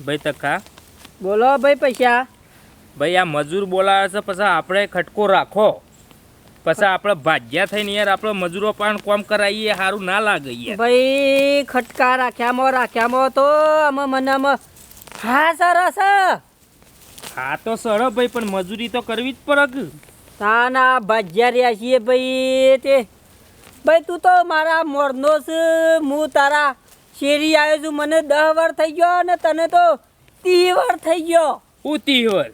ભાઈ તખા બોલો ભાઈ પૈસા. ભાઈ આ મજૂર બોલાવે છે પછી આપણે ખટકો રાખો. પછી આપણે ભાગ્યા થઈને યાર આપણે મજૂરો પણ કોમ કરાવીએ સારું ના લાગે યાર. ભાઈ ખટકા રાખ્યામાં રાખ્યામાં તો અમે મને હા સરસ હા તો સર ભાઈ પણ મજૂરી તો કરવી જ પડે ના તાના ભાજ્યા રહ્યા છીએ ભાઈ તે. ભાઈ તું તો મારા મોરનો છે હું તારા શેરી આવ્યો છું મને દહ વાર થઈ ગયો અને તને તો ત્રીસ વાર થઈ ગયો. ઉતી વાર?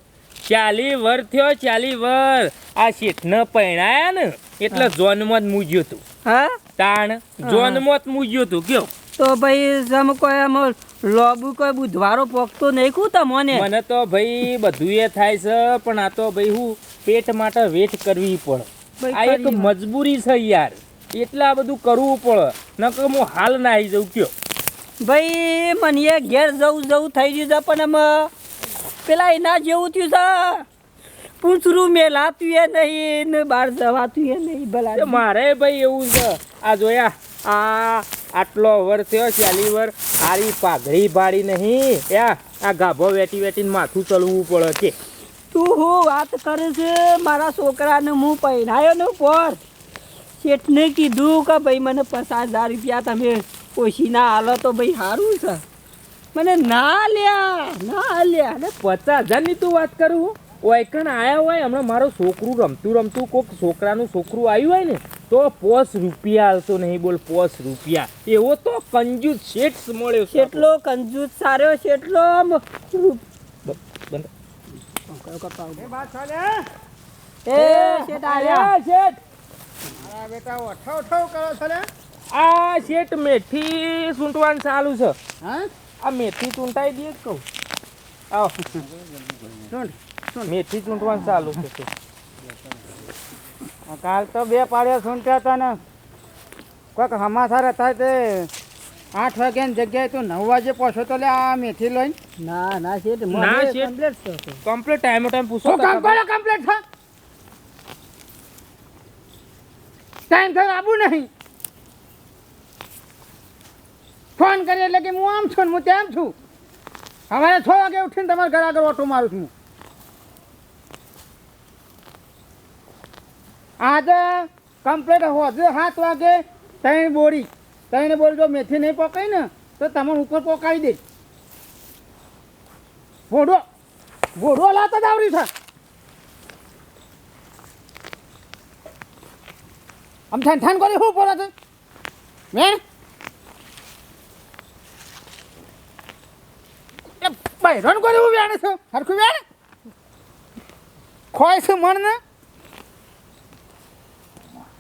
ચાલી વર થયો ચાલી વર. આ શેઠને પૈણાયા ને એટલે જોનમાં જ મૂજ્યું હતું. હા? તાણ જોનમાં જ મૂજ્યું હતું કયો તો ભાઈ સમ કોઈ આમ લોબુ કોઈ બુધવારો પોકતો નહીં કું તમને? મને તો ભાઈ બધું એ થાય છે પણ આ તો ભાઈ હું પેટ માટે વેટ કરવી પડે. આ એક મજબૂરી છે યાર. એટલે આ બધું કરવું પડે. નકર હું હાલ ના આવી જઉં કયો? ભાઈ મને એ ઘેર જવું જવું થઈ ગયું છે પણ એમાં પેલા એના જેવું થયું છે. પૂંછરું મેલાતું એ નહીં ને બહાર જવાતું એ નહીં ભલા મારે ભાઈ એવું છે. આ જોયા આ આટલો વર થયો ચાલી વર. આરી પાઘડી ભાડી નહીં. યા આ ગાભો વેટી વેટીને માથું ચલવું પડે છે તું હું વાત કરે છે? મારા છોકરાને હું પહેરાયો ને પર શેઠને કીધું કે ભાઈ મને પચાસ હજાર રૂપિયા તમે ઓછીના હાલો તો ભાઈ સારું છે. મને ના લ્યા ના લ્યા. અને પચાસ હજારની તું વાત કરું ઓયકણ આવ્યા હોય હમણાં મારું છોકરું રમતું રમતું કોઈક છોકરાનું છોકરું આવ્યું હોય ને તો પોસ રૂપિયા હાલતો નહીં બોલ પોસ રૂપિયા. એવો તો કંજૂસ શેઠ મળ્યો છે કેટલો કંજૂસ સારો કેટલો એ શેઠ આયા આયા શેઠ. બેટા ઓઠો ઓઠો કરો છો આ શેઠ મેથી સૂંટવાનું ચાલુ છે. હા? આ મેથી ચૂંટાઈ દે જ કહું. આવો. મેથી ચૂંટવાનું ચાલુ છે કાલ તો બે પાડ્યા સૂંટ્યા હતા ને. કોઈક હમાસાર હતા તે આઠ વાગ્યાની જગ્યાએ તું નવ વાગે પહોંચો તો લે આ મેથી લઈને. ના ના શેઠ ના, શેઠ. complete કમ્પ્લીટ ટાઈમ ટાઈમ પૂછો કમ્પ્લીટ થા ટાઈમ થયો આવું નહીં. ફોન કરી એટલે કે હું આમ છું હું તેમ છું. અમારે છ વાગે ઉઠીને તમારા ઘર આગળ ઓટો મારું છું આજે કમ્પ્લેટ હોજે સાત વાગે ત્રણ બોરી. ત્રણ બોરી જો મેથી નહીં પકાય ને, તો તમારે ઉપર પકાવી દે ભોડો ભોડો લાતા જ આવડી છે. આમ ઠાન ઠાન કરી શું પડે છે? મેં બૈરણ કરી હું વેણે છું? હરખું વેણ ખોય છે મણ ને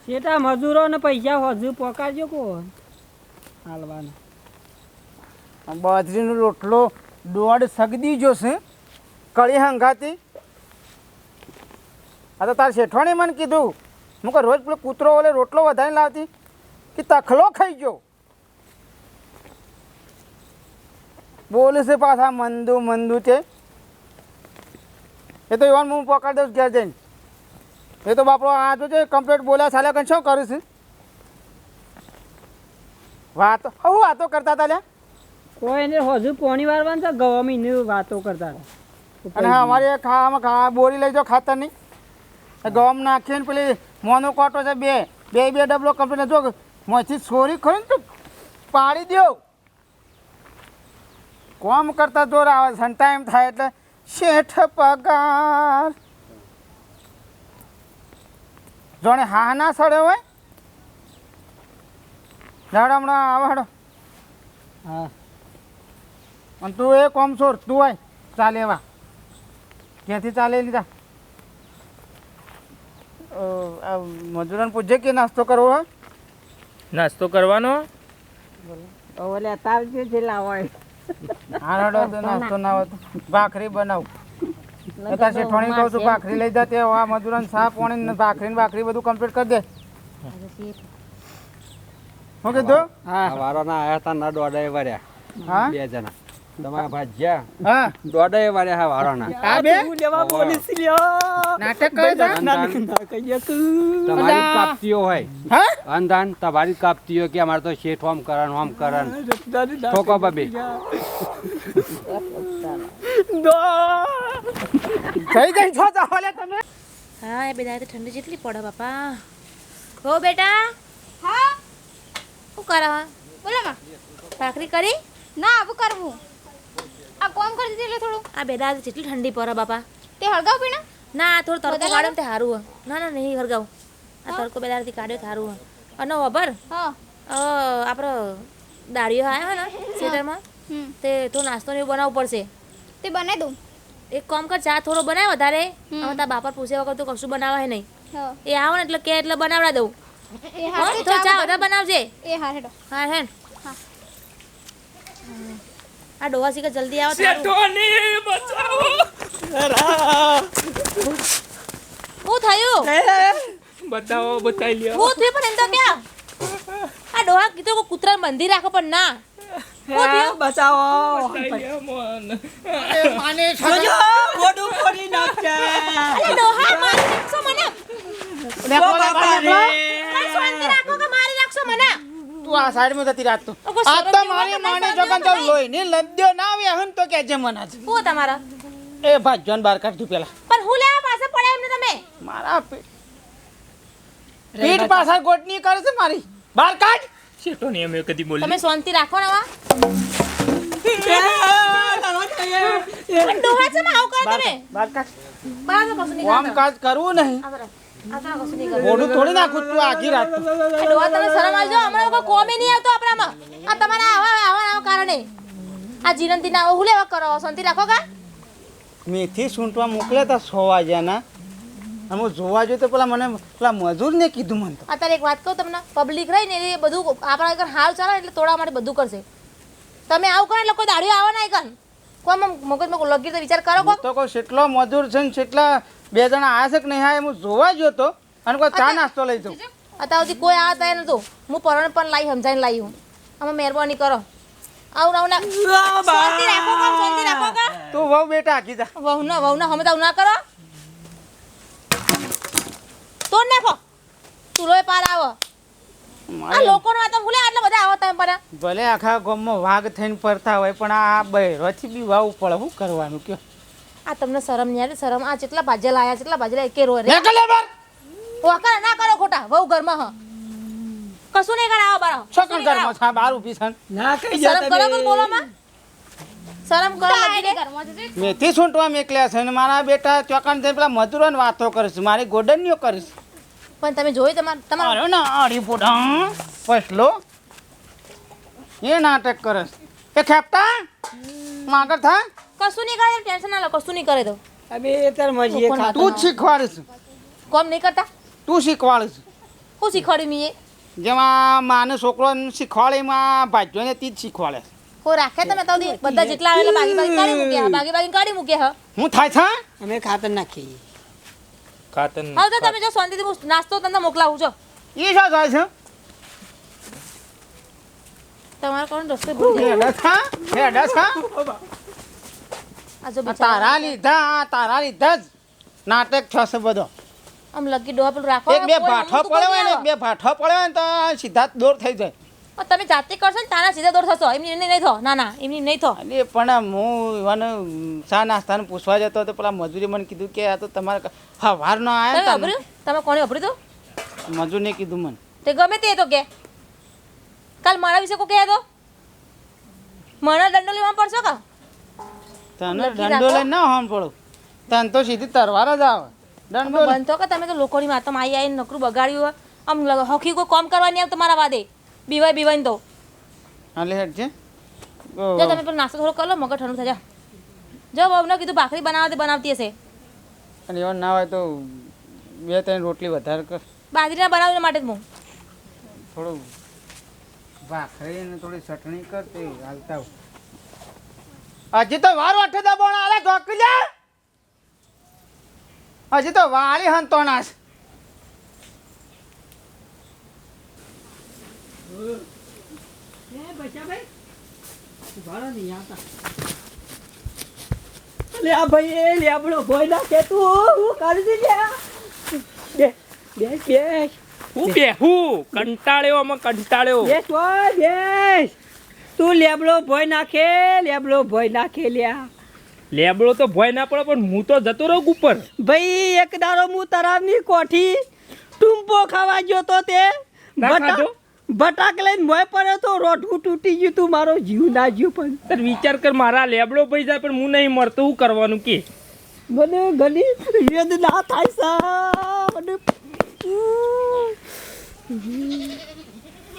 સેટા મજૂરો ને પૈસા હજુ પકાડજો કોણ? હાલવાના. બાજરીનો રોટલો દોડ સગદી જોશે કળી હંગાતી. આ તો તાર શેઠવાણી મને કીધું. હું કે રોજ પેલો કૂતરો ઓલે રોટલો વધારે લાવતી કે તખલો ખાઈ ગયો. બોલે છે પાછા મંદુ મંદુ છે એ તો એવાનું હું પકડી દઉં ઘેર જઈને. એ તો બાપડો આ છે કમ્પ્લેટ બોલ્યા ચાલ્યા કઈ શું કરું છું? વાતો હું વાતો કરતા હતા લ્યા? કોઈને હજુ પોણી વારવાનું તો ગવા મહિને વાતો કરતા હતા. અને અમારે ખાવામાં ખા બોરી લઈ જાઓ ખાતર નહીં ગમ નાખીને પેલી મોનો કોટો છે બે બે બે ડબલો કમ્પ્લેટ જો મોથી છોરી ખરી ને તો પાડી દો કોમ કરતા જોર આવે છે ટાઈમ થાય એટલે શેઠ પગાર. જોણે હા ના સડે હોય? ઝાડ હમણાં આવડો. હા. અને તું એ કોમ છોડ તું આય ચાલે એવા. ક્યાંથી ચાલે લીધા? મજૂરાને પૂછે કે નાસ્તો કરવો હોય? નાસ્તો કરવાનો. ઓલે તાવજો જે લાવાય હા હેડો તો નાસ્તો ના હોય ભાખરી બનાવ. અત્યારે શેઠવાણી કહું છું ભાખરી લઈ જા તે આ મજૂરન સા પોણી ને ભાખરી ને ભાખરી બધું કમ્પ્લીટ કરી દે. શું કીધું? હા વારોના આયા હતા ના દોડા વર્યા હા? બે જણા. તમારા ભાજ્યા. હા. દોડે વારે હા વારાના આ બે? હું લેવા પોલીસ લ્યો. નાટક કરે તું. તમારી કાપતીઓ હોય. હા? અંધાન તમારી કાપતીઓ કે અમાર તો શેઠ હોમ કરન હોમ કરન ઠોકો બબે. થઈ ગઈ છો ચાલે તમે? હા એ બધા તો ઠંડી જેટલી પડે બાપા. હો બેટા. હા? શું કરે? બોલો માં. ભાખરી કરી? ના આવું કરવું આ કોમ કરી દીધું એટલે થોડું? આ બેડા જેટલી ઠંડી પડે બાપા. તે હળગાવ પીણા ના થોડું તડકો કાઢો ને તે સારું હોય. ના ના નહીં હળગાવ. આ તડકો બેદારથી કાઢ્યો તો સારું હોય. અને ખબર હા. આપણો દાળીઓ આવ્યો ને સેટરમાં તે થોડો નાસ્તો ને એવું બનાવવું પડશે. તે બનાવી દઉં. એક કામ કર ચા થોડો બનાવ વધારે. હવે તારા બાપા પૂછ્યા વગર તો કશું બનાવાય નહીં. એ આવો ને એટલે કે એટલે બનાવડા દઉં. એ હા તો ચા વધારે બનાવજે. એ હા હેડો. હા હે હા. આ ડોહા શીખર જલ્દી આવો તારું. શેઠોને બચાવો. હું થયું? બતાવો બતાવી લ્યો. હું થયું પણ એમ તો ક્યાં? આ ડોહા કીધું કે કૂતરા બંધી રાખો પણ ના. બચાવો. મોન માને જોજો, મોઢું ફોડી નાખશે અરે ડોહા મારી મને? રે. પણ શાંતિ રાખો કે મારી નાખશો મને તું આ સાઈડમાં જતી રાત તું આ તો મારી માને જોગન તો લોહી ની લદ્યો ના આવે હન તો કે જે મના છે શું તમારા એ ભાજ્યોન બાર કાઢ તું પેલા પણ હું લેવા પાસે પડે એમને તમે મારા પીઠ પાછળ ગોટની કરે છે મારી બાર કાઢ શેઠોને અમે કદી બોલી તમે શાંતિ રાખો ને વા ડોહા છે ને આવું કરો બાર કાઢ, બાર કાઢ બહાર નહીં કામ કાજ કરવું નહીં તો. મોઢું થોડી નાખું તું આખી. રાત તો. ડોહા તમે શરમ આવજો હમણાં કોઈ કોમે નહીં આવતો આપણામાં આ તમારા આવા આવા આવા કારણે. આ જીરંતી ના હું લેવા કરો? શાંતિ રાખો કા? મેથી સૂંટવા મોકલ્યા હતા સો વાગ્યાના અને હું જોવા જોઈએ તો પેલા મને પેલા મજૂરને કીધું મને અત્યારે એક વાત કહું તમને પબ્લિક રહી ને એ બધું આપણા આગળ હાલ ચાલે એટલે તોડા માટે બધું કરશે. તમે આવું કરો એટલે કોઈ દાડીઓ આવો ના કન કોઈ મગજમાં લગી તો વિચાર કરો તો કોઈ કેટલો મજૂર છે ને કેટલા બે જણા આ છે કે નહીં એ હું જોવા ગયો તો. અને કોઈ ચા નાસ્તો લઈ જાઉં. અત્યાર સુધી કોઈ આવતા તૈયાર નતું. હું પરણ પણ લાવી સમજાઈને લાવી હું. આમાં મહેરબાની કરો. આવું આવું ના શાંતિ રાખો કા શાંતિ રાખો કા તું વહુ બેટા આખી જા. વહુ ના વહુ ના હમતા ના કરો. તોડ નાખો. ચૂલો પાર આવો. આ મારે લોકોનો આ તો ભૂલે આટલા બધા આવો તમે પર ભલે આખા ગામમાં વાઘ થઈને ફરતા હોય પણ આ બહેરોથી બી વાવ પડે શું કરવાનું કયો? આ તમને શરમ નહીં આવે? શરમ આ જેટલા ભાજે લાયા જેટલા ભાજે લાયા કેરો રે નીકળ લે બાર. વખાણ ના કરો ખોટા. વહુ ઘરમાં હ. કશું નહીં કરે આવો બારો છોકર ઘરમાં છે, બાર ઊભી ઊભી ના? કઈ કહી શરમ કરો. કોઈ બોલોમાં. શરમ કરો લાગી જજે. મેથી છૂંટવા મેકલ્યા છે ને મારા બેટા ચોકાણ થઈને પેલા મજૂરોને વાતો કરીશ મારી ગોડનીઓ કરીશ પણ તમે જોયું તમાર તમાર અરે ના આડી પોડા પસલો એ નાટક કરસ એ ખેપટા? માગર થા? કશું નહીં કરે ટેન્શન ના લો કશું નહીં કરે તો. અમે તાર મજીએ ખાતા. તું જ શીખવાડીશ કોમ નહીં કરતા? તું શીખવાડીશ હું શીખવાડ્યું મી એ? જેમાં માને છોકરો શીખવાડે એમાં ભાજ્યોને તી જ શીખવાડે હો રાખે તમે તો બધા જેટલા આવેલા બાગી બાગી કાઢી મૂક્યા બાગી બાગી કાઢી મૂક્યા હ. હું થાય છે અમે ખાતર નાખીએ. ખાતર હા તો તમે જો શાંતિથી હું નાસ્તો તમને મોકલાવું છો એ શું થાય છે? તમારે કોણ રસ્તે ભૂલી ગયા? હેડા થા હેડા આ તારા લીધા તારા લીધા જ. નાટક થશે બધો. આમ લકી ડોહા પેલું રાખો એક બે ભાઠો હોય ને એક બે ભાઠો પડ્યો હોય ને તો સીધા દોર થઈ જાય. તમે જાતે કરશો ને તારા સીધા દોર થશો. એમની નહીં થો. ના ના એમની નહીં થો. અને પણ હું મને ચા નાસ્તાને પૂછવા જતો તો પેલા મજૂરી મને કીધું કે આ તો તમારે હવારનો તમે આવ્યા વાપર્યું તમે કોને વાપર્યું તું? મજૂરને કીધું મને. તે ગમે તે તો કે. કાલ મારા વિશે કોઈ કહે તો? મને દંડો લેવા પડશો કા? તને દંડો. લઈને ના પડો તને તો સીધી તરવાર જ આવે. દંડો લઈ- કે તમે તો લોકોની વાતોમાં આવી આવીને નકરું બગાડ્યું હોય. આમ હખી કોઈ કામ કરવાની આવે તમારા વાદે. બીવાય બીવાય તો. હાલે હેડ છે જો તમે પેલો નાસ્તો થોડો કરો મગર ઠંડુ થઈ જા. જો વહુને કીધું ભાખરી બનાવતી બનાવતી હશે. અને એવા ના હોય તો બે ત્રણ રોટલી વધારે કર. બાજરીના બનાવવા માટે જ હું થોડું ભાખરી ને થોડી ચટણી કર તે હાલતા. હજી તો વાર વાઠે દબોણ આલે ધોકી લે. હજી તો વાળી નહીં આવતા. અલે આ ભાઈ એ લેબડો ભોય નાખે તું હું કરી દે બે હું બેહું કંટાળ્યો અમે કંટાળ્યો. બેસ બેસ. તું લેબડો ભોય નાખે લેબડો ભોય નાખે લ્યા. લેબડો તો ભોય ના પડે પણ હું તો જતો રહું ઉપર. ભાઈ એક દારો હું તરાવની કોઠી ટૂંપો ખાવા ગયો તો તે. બટાક લઈને મોય પડે તો રોટવું તૂટી ગયું તું મારો જીવ ના જીવ પણ. તાર વિચાર કર મારા લેબડો ભાઈ જાય પણ હું નહીં મરતો હું કરવાનું કે? મને ગલી વેદ ના થાય સા. મને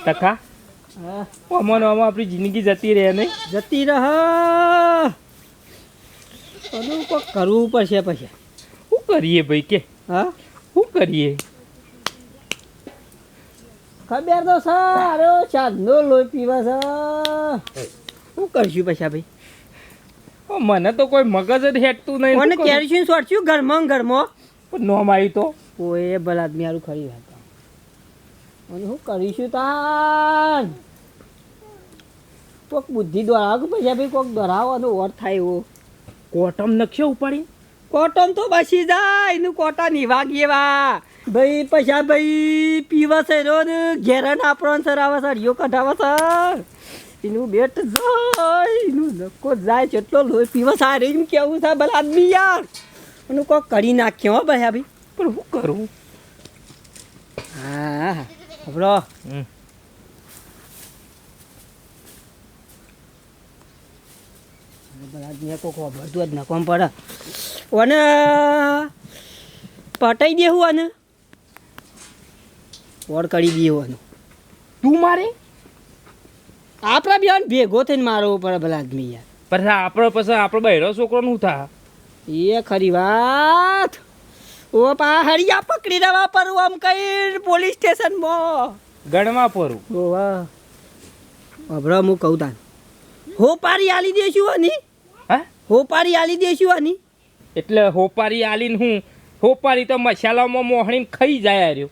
ટકા આમાં ને આપણી જિંદગી જતી રહે નહીં જતી રહા. બધું કોક કરવું પડશે પછી. શું કરીએ ભાઈ કે? હા? શું કરીએ? ખબર તો સારો ચાંદનો લોહી પીવા છે. શું કરશું પછી ભાઈ? મને તો કોઈ મગજ જ હેઠતું નહીં. મને શું કરું? સોટશું ઘરમાં ને ઘરમાં. પણ નોમ આવ્યું તો. ઓએ ભલા આદમી આરું ખરી વાત. મને હું કરીશું તાન? કોક બુદ્ધિ દોરાવ કે પછી ભાઈ કોક દોરાવવાનો ઓર થાય એવો. કોટમ નખ્યો ઉપાડી? કોટમ તો બસી જાય એનું કોટા ની વાગીએ વા ભાઈ પૈસા ભાઈ પીવા છે રોજ ઘેરણ આપણો સરાવે સર યો કઢાવે સર. એનું બેટ જાય એનું નક્કો જાય જેટલો લોહી પીવા સારી એમ કેવું છે ભલે આદમી યાર. એનું કોક કરી નાખ્યો હો ભાઈ ભાઈ. પણ શું કરું? હા હબળો હમ. ભરતું જ પડે. પટાઈ દેવું આને. વોડ કરી દેવું તું મારે? આપણા બેન ભેગો થઈને મારવો પડે ભલા આદમી યાર. પણ આપણો પછી આપણો બહેરો છોકરો નું થા. એ ખરી વાત. ઓ પા હરિયા પકડી દેવા પર આમ કઈ પોલીસ સ્ટેશન સ્ટેશનમાં ગણવા પરું. ઓ વાહ. અભરા હું કહું તાન. હો પારી આલી દેશું આની? હા હો પારી આલી દેશું આની? એટલે હોપારી આલીને હું હોપારી તો મસાલામાં મોહણીને ખાઈ જાય રહ્યો.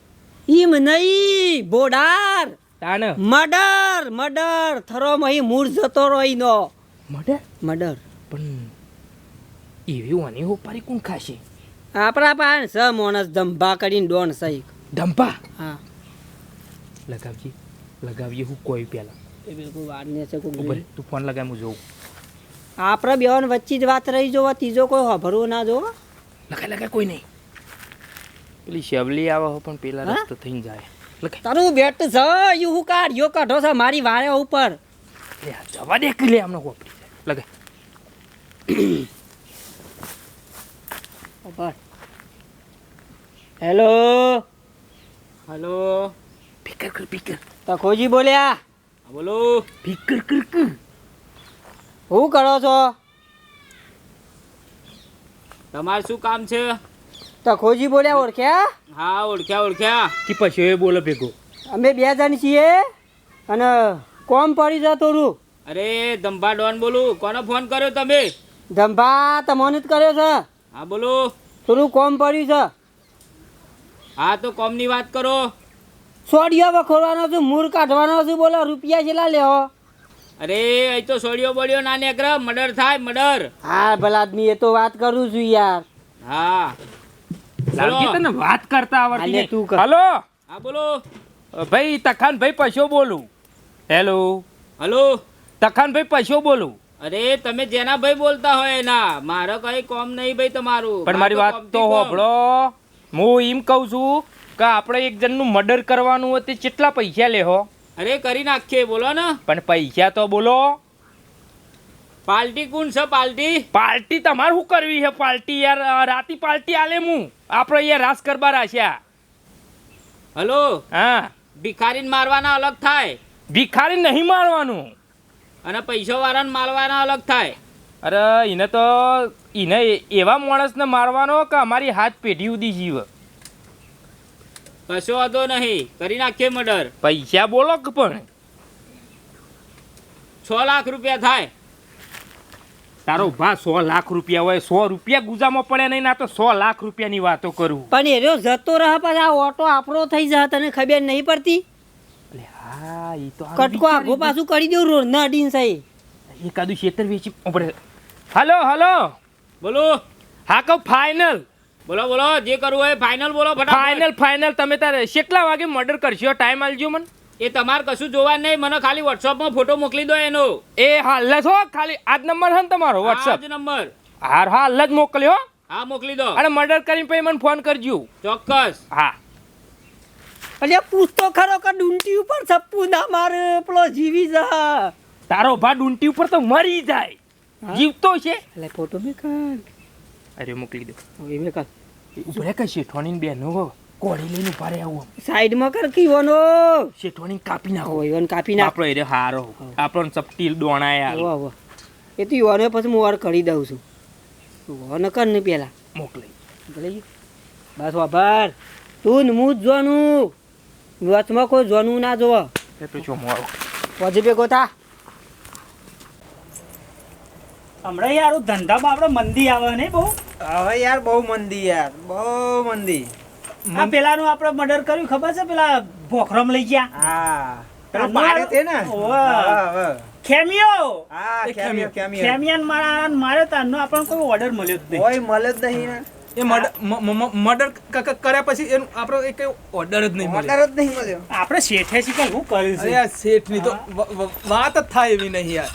ઈમ નહીં બોડાર. તાને? Murder murder. થરો મહી મૂળ જતો રહીનો મર્ડર? પણ એવી વાની હોપારી કોણ ખાશે? આપણા પાસે સ મોણસ ધંભા કરીને ડોન સહી ધંભા? હા. લગાવજી. લગાવીએ હું કોઈ પેલા. એ બિલકુલ વાર ને છે કોઈ તું ફોન લગાવી હું જોઉં. આપણે બેન વચ્ચે જ વાત રહી જોવા ત્રીજો કોઈ હભરવો ના જોવા? લખાય લખાય કોઈ નહીં. પેલી શેવલી આવે હો પણ પેલા? રસ્તો થઈ જાય. તારું બેટ છે યુ હું કાઢ યો કાઢો છે મારી વાળે ઉપર. જવા દે કે લે આમનો કોપડી લગાય હેલો? હેલો? ફિકર કર ફિકર તખોજી બોલ્યા બોલો. ફિકર કર કર હું કરો છો? તમારે શું કામ છે? તખોજી બોલ્યા ઓળખ્યા હા ઓળખ્યા ઓળખ્યા. કે પછી એ બોલો ભેગો? અમે બે જણ છીએ અને કોમ પડી છે થોડું. અરે ધંભા ડોન બોલું. કોનો ફોન કર્યો તમે? ધંભા તમને જ કર્યો છે. હા બોલો. થોડું કોમ પડ્યું છે. હા તો કોમની વાત કરો. સોડિયો વખોરવાનો છું મૂળ કાઢવાનો છું બોલો રૂપિયા કેટલા લેવો? અરે અહીં તો સોડિયો બોડિયો ના નીકળે મર્ડર થાય મર્ડર. હા ભલા આદમી એ તો વાત કરું છું યાર. હા. લાલજી તને વાત કરતા આવડતી નહીં. તું કર. હલો. હા બોલો. ભાઈ તખાન ભાઈ પશો બોલું. હેલો. હલો. તખાન ભાઈ પશો બોલું. અરે તમે જેના ભાઈ બોલતા હોય એના. મારો કઈ કોમ નહીં ભાઈ તમારું. પણ મારી વાત તો હોભળો. હું એમ કહું છું કે આપણે એક જણનું મર્ડર કરવાનું હોય તે કેટલા પૈસા લેહો અરે કરી નાખીએ બોલો ને. પણ પૈસા તો બોલો. પાર્ટી કોણ છે પાર્ટી પાર્ટી તમારે શું કરવી છે? પાર્ટી યાર રાતી પાર્ટી આલે હું. આપણે અહીંયા રાસ કરવા રાખ્યા. હલો? હા. ભિખારીને મારવાના અલગ થાય. ભિખારી નહીં મારવાનું. અને પૈસા વાળાને મારવાના અલગ થાય. અરે એને તો એને એવા માણસને મારવાનો કે અમારી હાથ પેઢી સુધી જીવ. કશો વાંધો નહીં. કરી નાખીએ મર્ડર. પૈસા બોલો કે પણ? છ લાખ રૂપિયા થાય. તારો ભા સો લાખ રૂપિયા હોય સો રૂપિયા ગુજામાં પડે નહીં ના તો સો લાખ રૂપિયાની વાતો કરું. પણ એ રહ્યો જતો રહે પછી આ ઓટો આપણો થઈ જાય તને ખબર નહીં પડતી? હા એ તો કટકો આખો પાછું કરી દઉં રોડ ના અડીન સાહેબ. એકાદું ખેતર વેચી હલો હલો. બોલો. હા કહું ફાઇનલ બોલો બોલો જે કરવું હોય ફાઇનલ બોલો ફટાફટ. ફાઇનલ ફાઇનલ તમે તારે કેટલા વાગે મર્ડર કરશો? ટાઈમ આલજો મને. એ તમારે કશું જોવા નહીં મને ખાલી વોટ્સઅપમાં ફોટો મોકલી દો એનો. એ હાલ હો ખાલી આજ નંબર છે ને તમારો વોટ્સઅપ નંબર. હાર હાલ જ મોકલ્યો હા. મોકલી દો. અને મર્ડર કરીને પછી મને ફોન કરજો. ચોક્કસ. હા. અલે પૂછતો ખરો કે ડુંટી ઉપર સપ્પુ ના મારે પેલો જીવી જા. તારો ભા ડુંટી ઉપર તો મરી જાય. જીવતો છે. એટલે ફોટો મેં કાઢ અરે મોકલી દો. હવે કાલ ઉભરે કઈ શેઠવાણી બેનો કોળી લઈને ઊભા રહે આવું સાઈડમાં કર કીવાનો. શેઠવાણી કાપી નાખો. ઈવન કાપી નાખો. આપણો એ હારો. આપણો ચપટી દોણાય આવો આવો એ તો યુવાને પછી હું વાર કરી દઉં છું. યુવાને કર ને પેલા. મોકલી મોકલી બસ વાભાર તું ને હું જ જોવાનું વચમાં કોઈ જોવાનું ના જોવા. એ તો છો મોરો પછી ભેગો થા. હમણાં યાર ધંધામાં આપણે મંદી આવે નહીં બહુ. હવે યાર બહુ મંદી યાર બહુ મંદી. આ પેલાનું આપણે મર્ડર કર્યું ખબર છે? પેલા ભોખરમ લઈ ગયા. હા. પેલો તાનું પાડે તે ને. હા. ખેમિયો હા ખેમિયાન મારા મારે તારનો આપણને કોઈ ઓર્ડર મળ્યો જ નહીં. કોઈ જ નહીં ને. એ મર્ડર કર્યા પછી એનું આપણો એક ઓર્ડર જ નહીં ઓર્ડર જ નહીં મળ્યો. આપણે શેઠે શીખે શું કર્યું અરે છે શેઠની તો વાત જ થાય એવી નહીં યાર.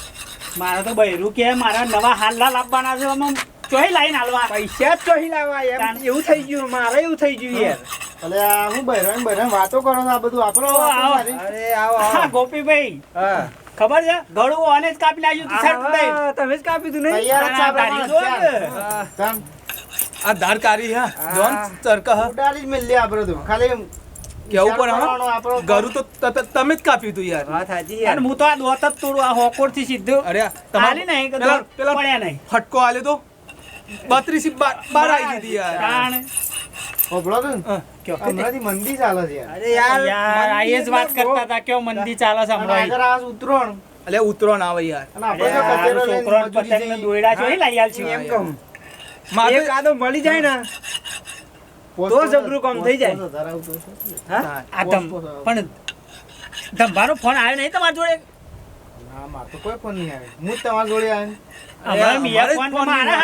મારે તો બૈરું કે મારા નવા હાલલા લાવવાના છે આમાં ચોહી લાઈન હાલવા. પૈસા જ ચોહી લાવવા એમ એવું થઈ ગયું મારે એવું થઈ ગયું યાર. અલે આ હું બહેરાન બહેરાન વાતો કરો આ બધું? આપણો આવો, આવો. અરે આવો હા ગોપીભાઈ. હા. ખબર છે? ગળું આને જ કાપી નાખ્યું તું શર્ટ તમે જ કાપી દીધું નહીં? આ ધાર કારી હા. જોન ચરકા હા. ઉડાડી જ મેલી આપણે તો ખાલી કેવું પણ ગરું તો તમે જ કાપ્યું તું યાર. વાત સાચી યાર. હું તો આ દોત જ તોડું આ હોકોડથી સીધું. અરે આ નહીં પેલા પેલા પડ્યા નહીં. ફટકો આલ્યો તો. બત્રીસ બાર આવી દીધી યાર. કારણ હોભળો તો. હમણાંથી મંદી ચાલે છે અરે યાર યાર આ એ જ વાત કરતા હતા કેવો મંદી ચાલે છે હમણાં આગળ આ ઉતરોણ. અલે ઉતરોણ આવે યાર. અને આપણે જો અરે આ કચેરો લઈને છોકરો પતંગ દોયડા છો લઈ આલ છે. એમ કહું. મારે એક મળી જાય ને. તો જબરું કામ થઈ જાય. હા? આ પણ તમારો ફોન આવ્યો નહીં તમારા જોડે? ના, મારે તો કોઈ ફોન નહીં હું જોડે મારા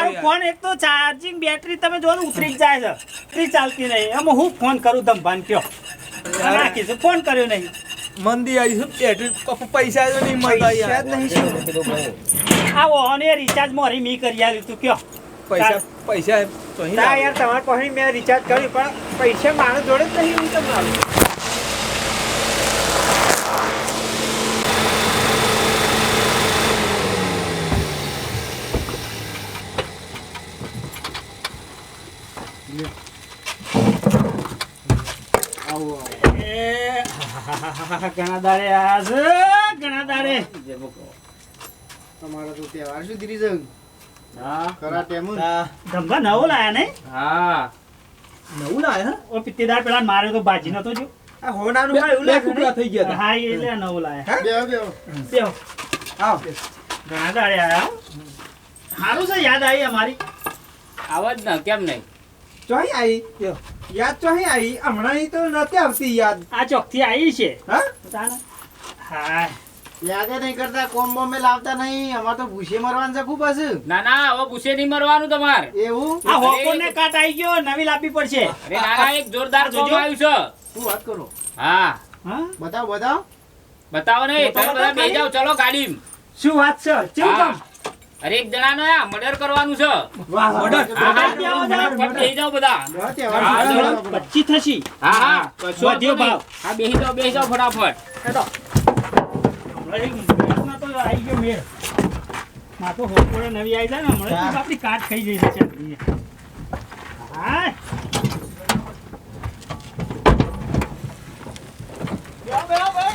એક તો ચાર્જિંગ બેટરી તમે જો ઉતરી જ જાય છે. ઉતરી જ ચાલતી નહીં. એમાં હું ફોન કરું ધંભાન કયો? રાખીશું ફોન કર્યો નહીં. મંદી આવી શું? બેટરી પૈસા જ નહીં મળતા યાર નહીં આવો રિચાર્જ મોરી મી કરી આલ્યું તું કયો? પૈસા પૈસા તો અહીં ના યાર તમારા પાસે મેં રિચાર્જ કર્યું પણ પૈસા મારા જોડે જ નહીં હું તમને આલું. ઘણા દાડે આ ઘણા દાડે. તમારો તો તહેવાર શું ધીરી ખરા ટેમું? ધંભા નવો લાયા નહીં? હા. નવું લાયા હે? ઓ પિત્તેદાર પેલા માર્યો તો ભાજી નતો જો. આ હોનાનું માં એવું બે થઈ ગયા હા એ લે નવો લાયા. બેહો, બેહો. બેહો. આવ. ઘણા દાડે આયા હો. સારું છે યાદ આવી અમારી. આવાજ ને કેમ નહીં? ચોહી આવી યાદ ચોહી આવી હમણાં તો નથી આવતી યાદ. આ ચોકથી આવી છે. હા? હા. યાદ નહીં કરતા કોમ બોમ્બે લાવતા નહીં. અમારે તો ભૂસે મરવાનું છે ખૂબ હશે. ના ના હવે પૂછે નહીં મરવાનું તમારે. એવું? આ હોકોને કાટ આવી ગયો નવી લાવવી પડશે. અરે નાના એક જોરદાર કોમ આવ્યું છે. શું વાત કરો? હા. હા? બતાવો બતાવો. બતાવો નહીં તમે બધા બે જાઓ ચલો ગાડીમાં. શું વાત છે? કેવું કામ? અરે એક જણાનો આ મર્ડર કરવાનું છે. બધા? પચી થશી. હા હા બેસી બેસી ફટાફટ. હમણાં તો આવી ગયો મેળ. માં તો હોકોડે નવી આવી જાય ને હમણાં આપણી કાટ ખાઈ જઈ છે હા બેહો, બેહો, બેહો.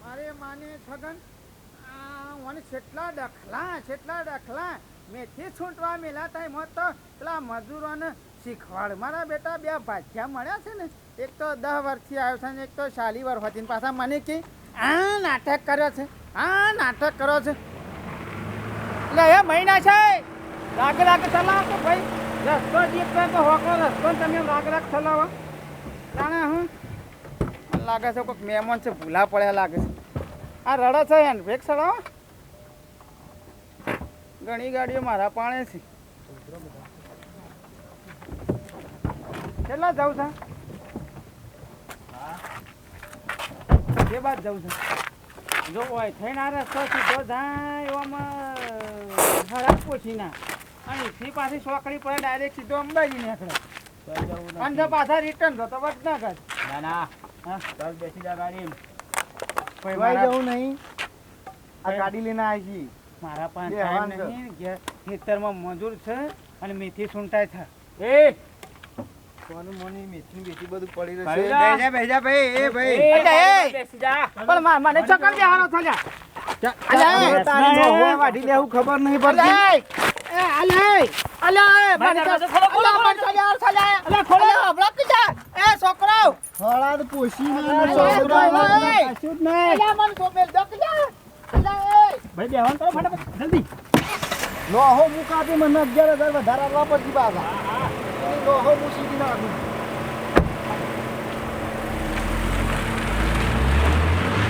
મારે માને છગન આ મને કેટલા ડખલા કેટલા ડખલા મેથી છૂંટવા મેલા ટાઈમ હોત તો પેલા મજૂરોને શીખવાડ મારા બેટા બે ભાજ્યા મળ્યા છે ને દહ વર્ષથી આવ્યો છે ને એક તો ચાલી વર્ષ હતી પાછા મને કે, આ નાટક કર્યો છે, આ નાટક કર્યો છે. એટલે એ મહિના છે. રાગે રાગે ચલાવો ભાઈ. રસ્તો જ એક તો હોકો, રસ્તો તમે રાગે, રાગ ચલાવો. જાણે હું? લાગે છે કોઈક મહેમાન છે, ભૂલા પડ્યા લાગે છે. આ રડે છે એને, ભેગ ચલાવો ઘણી ગાડીઓ મારા પાણે છે. કેટલા જવું છે? જે બાદ જવું છે. જો હોય થઈને આ રસ્તો સીધો જાય એવામાં હરાજ પોછી ના અને થી પાછી સોકડી પડે ડાયરેક્ટ સીધો અંબાજી નીકળે. અને જો પાછા રિટર્ન થતો વડનગર. ના ના. હા. ચાલ બેસી જા ગાડી ભાઈ જવું નહીં. આ ગાડી લઈને આવી મારા પાસે ટાઈમ નહીં. ખેતરમાં મજૂર છે અને મેથી સુંટાય છે. એ ખબર નહીં પડતી. અલ્યા, એ, અલ્યા, અલ્યા, મને ભાઈ. બેહવાનું કરો ફટાફટ. જલ્દી. અગિયાર હજાર વધારે આપવા પડતી બાબા લોહો હું સીધી નાખું